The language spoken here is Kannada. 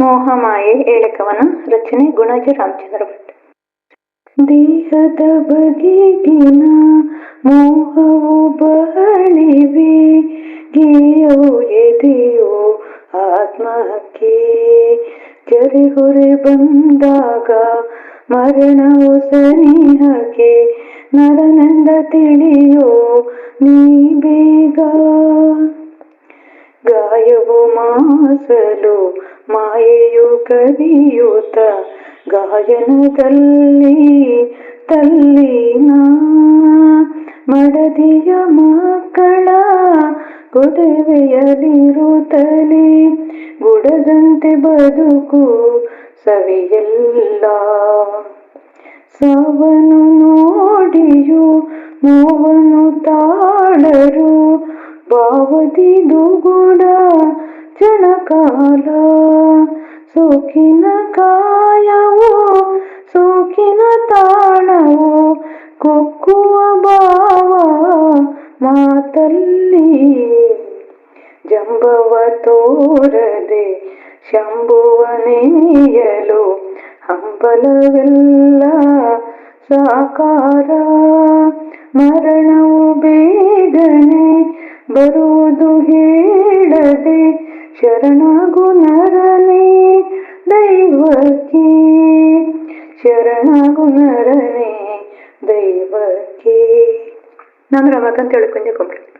ಮೋಹಮಾಯೆ ಏಳಕವನ ರಚನೆ ಗುಣಾಜಿ ರಾಮಚಂದ್ರ ಭಟ್ ದೇಹದ ಬಗೆಗಿನ ಮೋಹವು ಬಹಳಿವೆ ಗೇಯೋ ಎದೆಯೋ ಆತ್ಮಕ್ಕೆ ಜರಿ ಹೊರೆ ಬಂದಾಗ ಮರಣವು ಸನಿಹಕ್ಕೆ ನರನಂದ ತಿಳಿಯೋ ನೀ ಬೇಗ ಗಾಯವು ಮಾಸಲು ಮಾಯೆಯು ಕವಿಯೂತ, ಗಾಯನದಲ್ಲಿ ತಲ್ಲಿನ. ಮಡದಿಯ ಮಕ್ಕಳ ಗೊಡವೆಯಲ್ಲಿರುತ್ತಲೇ ಗುಡದಂತೆ ಬದುಕು ಸವಿಯಲ್ಲ. ಸಾವನು ನೋಡಿಯು ನೋವನು ತಾಳರು ಬಾವದಿ ದುಗುಡ ಚಣಕಾಲ ಸೋಕಿನ ಕಾಯವು ಸೋಕಿನ ತಾಳವು, ಕುಕ್ಕುವ ಭಾವ ಮಾತಲ್ಲಿ ಜಂಬವ ತೋರದೆ ಶಂಭುವ ನೆನೆಯಲು ಹಂಬಲವೆಲ್ಲ ಸಾಕಾರ. ಮರಣವು ಬೇಗನೆ ಬರುವುದು ಹೇಳದೆ ശരണാകുണരനേ ദൈവക്കേ. ശരണാകുണരനേ ദൈവക്കേ. നാം രമാകാൻ തെളിക്കുഞ്ഞ് കുമ്പളം.